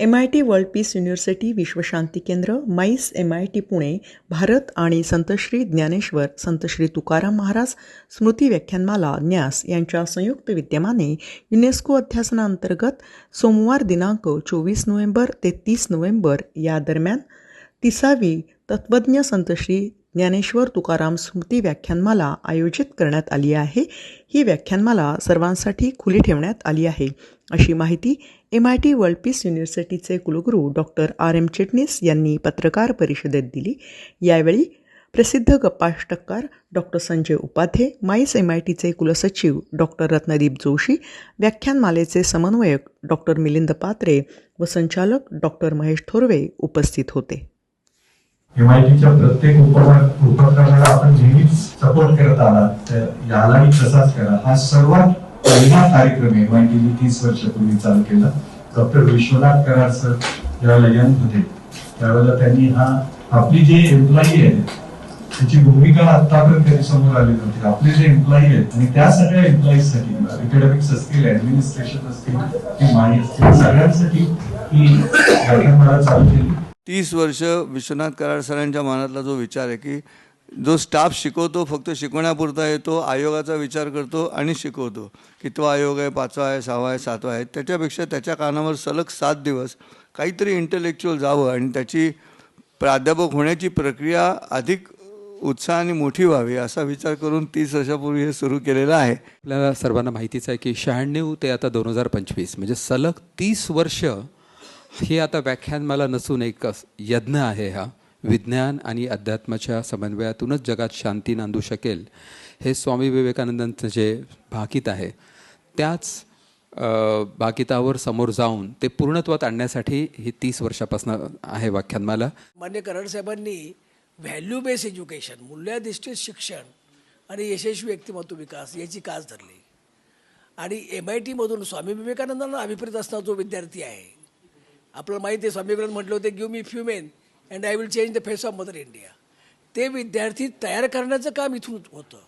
M I T world peace university विश्वशांती केंद्र MICE M I T Pune Bharat आणि संतश्री ज्ञानेश्वर संतश्री तुकाराम महाराज स्मृती व्याख्यानमाला न्यास यांच्या संयुक्त विद्यमाने युनेस्को अध्यासनांतर्गत सोमवार दिनांक चोवीस नोव्हेंबर ते तीस नोव्हेंबर या दरम्यान तिसावी तत्त्वज्ञ संतश्री ज्ञानेश्वर तुकाराम स्मृती व्याख्यानमाला आयोजित करण्यात आली आहे. ही व्याख्यानमाला सर्वांसाठी खुली ठेवण्यात आली आहे. अशी माहिती M I T world peace युनिव्हर्सिटीचे कुलगुरू डॉक्टर आर एम चिटणीस यांनी पत्रकार परिषदेत दिली. यावेळी प्रसिद्ध गप्पाष्टक्कार डॉक्टर संजय उपाध्ये माईस एम आय टीचे कुलसचिव डॉक्टर रत्नदीप जोशी व्याख्यानमालेचे समन्वयक डॉक्टर मिलिंद पात्रे व संचालक डॉक्टर महेश थोरवे उपस्थित होते. एमआयटीच्या प्रत्येक उपक्रम उपक्रमाला आपण नेहमीच सपोर्ट करत आलात तर यालाही तसाच करा. हा सर्वात पहिला कार्यक्रम एमआयटीने तीस वर्षापूर्वी चालू केला. डॉक्टर विश्वनाथ करार सर ज्यावेळेला यंग होते त्यावेळेला त्यांनी हा आपली जे एम्प्लॉई आहे त्याची भूमिका आतापर्यंत त्यांनी समोर आली नव्हती. आपले जे एम्प्लॉई आहेत आणि त्या सगळ्या एम्प्लॉईजसाठी अकॅडमिक्स असतील ऍडमिनिस्ट्रेशन असतील की माई असतील सगळ्यांसाठी ही व्याख्यानमाला चालू केली. तीस वर्ष विश्वनाथ कराड सरांच्या मनातला जो विचार आहे की जो स्टाफ शिकवतो फक्त शिकवण्यापुरता येतो आयोगाचा विचार करतो आणि शिकवतो. कितवा आयोग आहे पाचवा आहे सहावा आहे सातवा आहे त्याच्यापेक्षा त्याच्या कानावर सलग सात दिवस काहीतरी इंटलेक्च्युअल जावं आणि त्याची प्राध्यापक होण्याची प्रक्रिया अधिक उत्साहाने मोठी व्हावी असा विचार करून तीस वर्षापूर्वी हे सुरू केलेलं आहे. आपल्याला सर्वांना माहितीच आहे की शहाण्णव ते आता दोन हजार पंचवीस म्हणजे सलग तीस वर्ष हे आता व्याख्यान मला नसून एक यज्ञ आहे हा. विज्ञान आणि अध्यात्माच्या समन्वयातूनच जगात शांती नांदू शकेल हे स्वामी विवेकानंदांचं जे भाकीत आहे त्याच भाकितावर समोर जाऊन ते पूर्णत्वात आणण्यासाठी ही तीस वर्षापासून आहे व्याख्यानमाला मान्य कराड साहेबांनी व्हॅल्यू बेस एज्युकेशन मूल्याधिष्ठित शिक्षण आणि यशस्वी व्यक्तिमत्व विकास याची कास धरली. आणि एम आय टीमधून स्वामी विवेकानंदांना अभिप्रेत असणारा जो विद्यार्थी आहे आपल्याला माहिती आहे स्वामी विवेकानंद म्हटलं होते give me few men and I will change the face of mother India ते विद्यार्थी तयार करण्याचं काम इथून होतं.